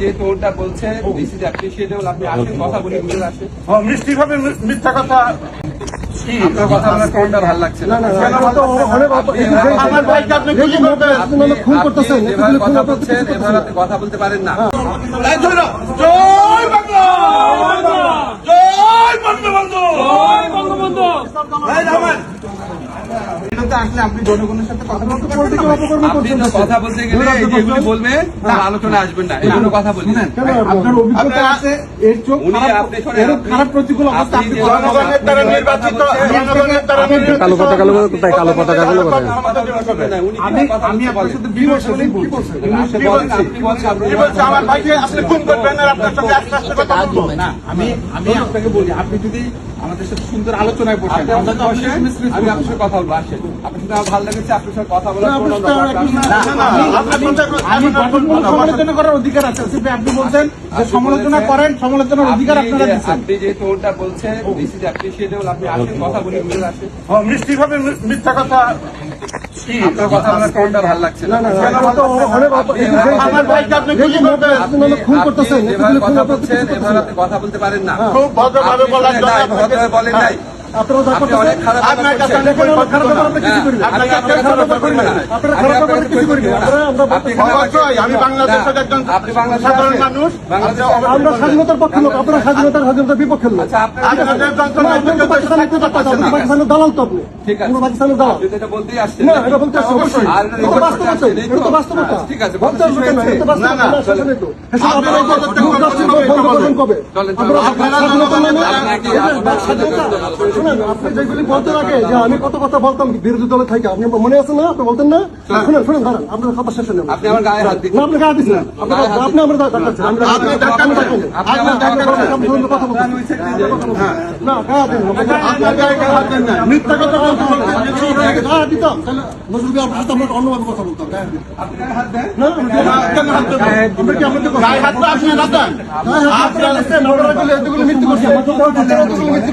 যে টোনটা বলছে this is appreciable আপনি আসেন কথা বলি পারেন না মিষ্টি ভাবে মিথ্যা কথা। আপনার কথা বলতে পারেন ভালো লাগছে না আমার ভাইকে আপনি গুলি করবেন আপনি খুন করতেছেন, আপনি যেভাবে কথা বলছেন এভাবে আপনি কথা বলতে পারেন না এই ধরো, জয় বাংলা জয় বঙ্গবন্ধু এই রহমান। এটাতে আসলে আপনি জনগণের সাথে কথা বলতে পারবেন না? কথা বলতে গেলে এই যেগুলি বলবেন তার আলোচনা আসবেন না এই কথা বলি আপনার অভিজ্ঞতা আছে এর চোখ উনি খারাপ- আপনি শোনেন, এরকম আপনি- খারাপ প্রতিকূল অবস্থা আপনি আপনি যে- কখনো জনগণের দ্বারা নির্বাচিত জনগণের দ্বারা কালো পতাকা গুলো কোথায় কালো পতাকা গুলো কোথায় আমি আমি আপনার সাথে বিমর্শনই বলছি? আপনি বলেন আপনি বলেন আপনি কি বলছে আমার ভাইকে আপনি খুন করবেন আর আপনার সঙ্গে আস্তে আস্তে কথা বলব। না আমি আমি আপনাকে বলি আপনি যদি আমাদের সাথে সুন্দর আলোচনায় বসেন আপনি সাথে আমি আপনার সাথে কথা বলব আসেন। আপনার সাথে ভালো লেগেছে আপনার সাথে কথা বলার কোনো দরকার সমালোচনা করার অধিকার আছে? আপনি বলছেন যে আপনি সমালোচনা করেন সমালোচনার অধিকার আপনারা দিচ্ছেন। আপনি যে টোনটা বলছেন দিস ইজ অ্যাপ্রিসিয়েটেবল আপনি আসেন কথা বলি বুঝে আসেন। মিষ্টি ভাবে মিথ্যা কথা আপনার কথা বলার টোনটা ভালো লাগছে না। আমার ভাইকে আপনি গুলি করবেন আপনি খুন করতেছেন, কথা বলছেন এভাবে কথা বলতে পারেন না। খুব বলার ভদ্রভাবে বলেন নাই। আমরা হ্যাঁ, স্বাধীনতার পক্ষে লোক আপনারা স্বাধীনতার স্বাধীনতার বিপক্ষের লোক। আচ্ছা পাকিস্তানের দালাল তো আপনি। পাকিস্তানের দালাল। না এটা বলতে আসছে অবশ্যই। বাস্তবতা আচ্ছা, ঠিক আছে, কবে? আপনারা স্বাধীনতা মানে- শুনেন, আপনি যেগুলি বলতে আগে যে আমি কত কথা বলতাম বিরোধী দলে থাকি আপনি মনে আছে না আপনি বলতেন না শুনেন শুনেন দাঁড়ান আপনার কথা শেষ নেই আপনি আমার গায়ে হাত দিচ্ছেন। আপনি গায়ে দিচ্ছেন না আপনি গায়ে হাত আপনি আমার দিচ্ছেন আমি আপনি ধাক্কা দিচ্ছেন। আপনি দিচ্ছেন আমি ধরুন কথা বলছি না গায়ে দিন আপনার গায়ে গায়ে হাত দেন না। মিথ্যা কথা হবে গায়ে দিতাম তাহলে নজরুল ভাই আপনার সাথে আমরা অন্যভাবে কথা বলতাম গায়ে দিন না কেন হাত দেন? আমরা কি কথা গায়ে হাত তো আপনি না দেন। আপনারা দিচ্ছেন, আপনারা বলে এতগুলো মিথ্যে করছেন। এতগুলো মিথ্যে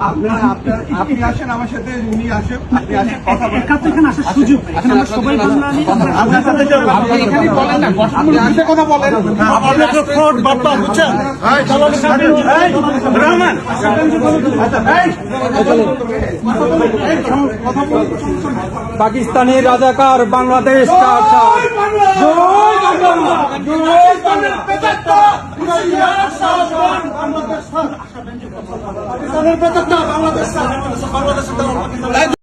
আপনার আপনার আপনি আসেন আমার সাথে উনি আসেন আপনি আসেন কথা বলেন। একা তো এখানে আসার সুযোগ এখানে আমরা সবাই বাঙালি আপনার সাথে আপনি এখানে বলেন না গঠনমূলক বিষয়ে কথা বলেন। আপনি একটা ফ্রড বার্তা বুঝছেন? এই, এই, রহমান পাকিস্তানি রাজাকার বাংলাদেশ কার সাথ? বাংলাদেশ বাংলাদেশ